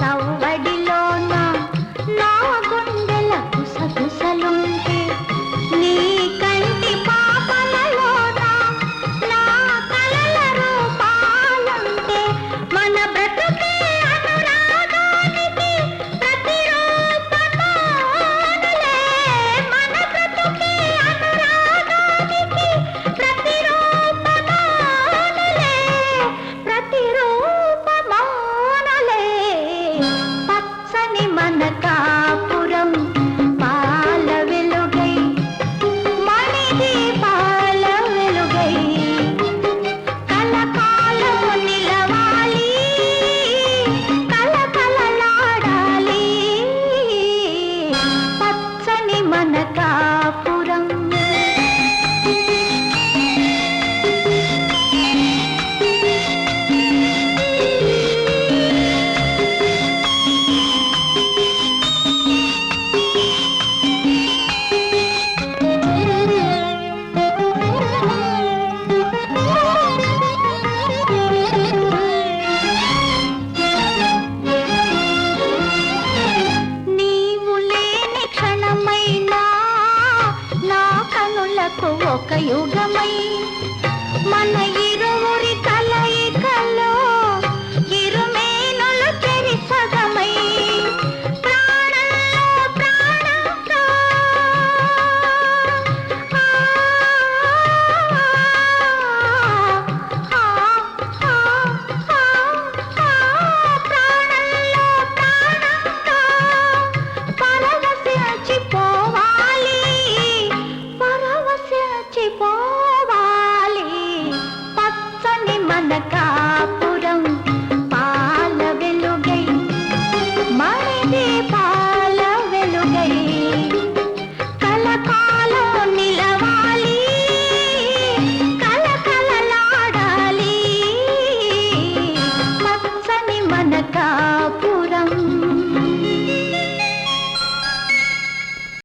சவ்வடி ఒక యుగమై మన